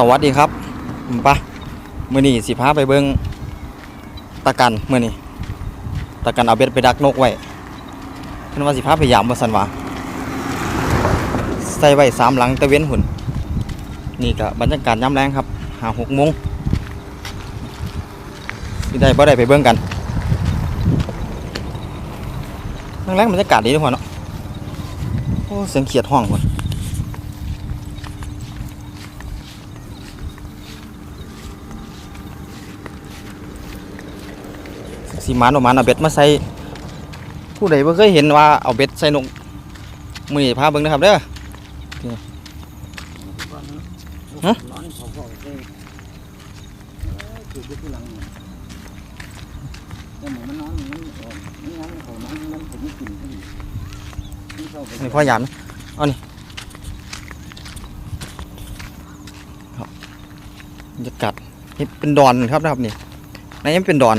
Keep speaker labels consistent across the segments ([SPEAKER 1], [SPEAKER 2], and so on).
[SPEAKER 1] สวัสดีครับปะมื่อนี้สิพาไปเบิ้งตะกันเมื่อนี้ตะกันเอาเบ็ดไปดักนกไว้เพิ่นว่าสิพาไปยามว่าสันวาใส่ไว้สามหลังตะเว้นหุ่น นี่ก็บรรยากาศยามแรงครับ หาหกโมงสิได้บ่ได้ไปเบิ้งกันยามแรงบรรยากาศดีทุกคนเนาะโอ้เสียงเขียดห้องคน สีมันออกมาเอาเบ็ดมาใส่ผู้ใดบ่เคยเห็นว่าเอาเบ็ดใส่นกมือพาเบิ่งนะครับเด้อฮะ
[SPEAKER 2] ร้อนเขาก็ได้ถูกที่หลังเนี่ยแต่หมูมันนอนมันอ่อนมันนอนเขานอไม่กินที่นี่เข้าไป
[SPEAKER 1] นี่พ่อยามนะเอานี่ครับบรรยากาศนี่เป็นดอนครับนะครับนี่ในนี้เป็นดอน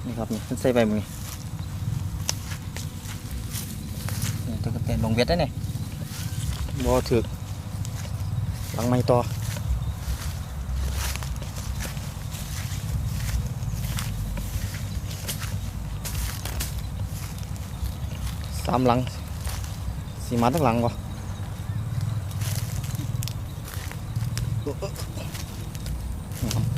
[SPEAKER 1] งหนึง
[SPEAKER 2] อยู่
[SPEAKER 1] ใส่คอยเบิ่งก่อนดิแม่นบ่เอาดิ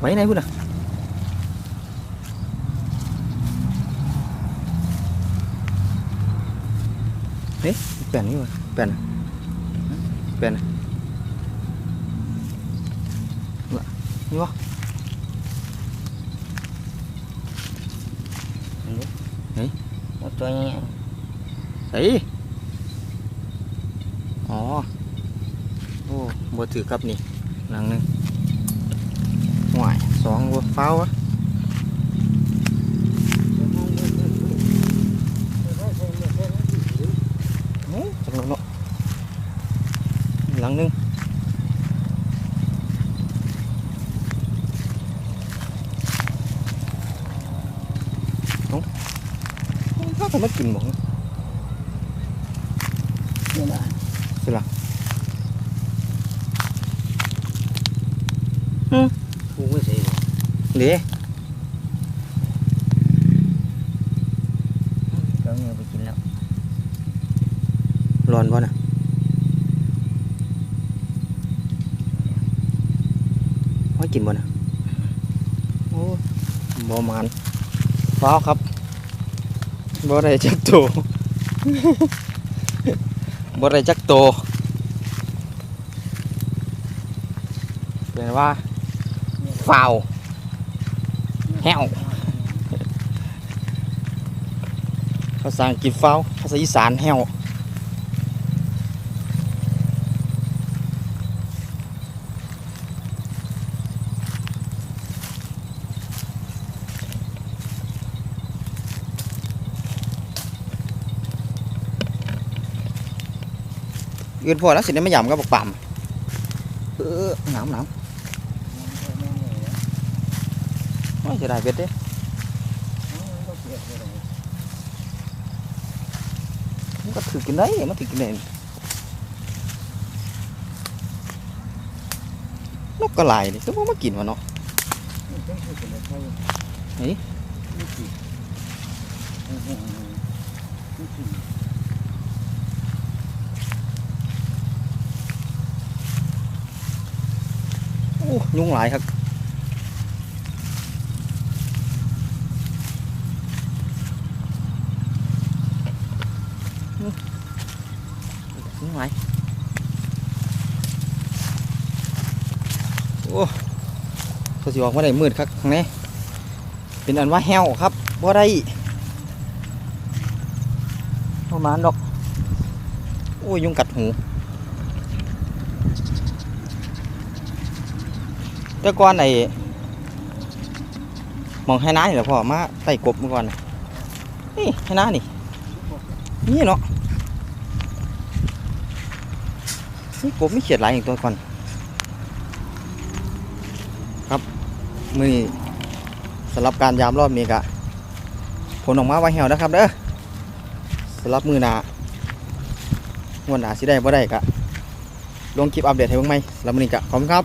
[SPEAKER 1] ไว้ไหนพุ่นน่ะเฮ้ยแป่นนี่วะแป่นน่ะแป่นน่ะน่ะนี่วะ
[SPEAKER 2] ตัวนี้
[SPEAKER 1] เฮ้ยอ๋อโอ้บ่ถือกับนี่หลังหนึงห่วยสองบ่ฟ้าวะโอ้จังเลยเนาะ หลังหนึงเอ้าถ้าจะมากินบ่
[SPEAKER 2] นี่นะ
[SPEAKER 1] สิล่ะ
[SPEAKER 2] ผูกไว้ใส่
[SPEAKER 1] เด้
[SPEAKER 2] ก็เงี้ยไปกินแล้ว
[SPEAKER 1] ร้อนบ่น่ะพอ กินบ่น่ะโอ้บ่หมานฟ้าวครับบ่ได้จักโตบ่ได้จักโตเป็นว่าฟาวแห้วภาษาอังกฤษฟ้าวภาษาอีสานแฮว ยืนพอแล้วสิได้ไม่ยำก็บอกปั่มเออหนาวหนาวไม่จะได้เบ็ดเด้มันก็ถือกินได้มันถือกินได้นกกระไหลนี่ซึ่งว่ามากินวะเนาะเฮ้ ยโอ้ยุงหลายครับยุงหลายโอ้เขาสิออกมาได้มืดครับข้างในเป็นอันว่าแห้วครับบ่ได้ประมาณดอก โอ้ย ยุงกัดหู แต่ก่อนไอ้มองให้น้านี่แหละพ่อมาไต่กบเมื่อก่อนน่ะนี่ให้น้านี่นี่เนาะนี่กบไม่เขียดหลายอย่างตัวก่อน ครับมือสำหรับการยามรอบนี้กะผลออกมาไว้เหี่ยวนะครับเด้อสำหรับมือหนางวดหนาสิได้บ่ได้กะลงคลิปอัปเดตให้เบิ่งไหมสำหรับมือนี้กะขอบคุณครับ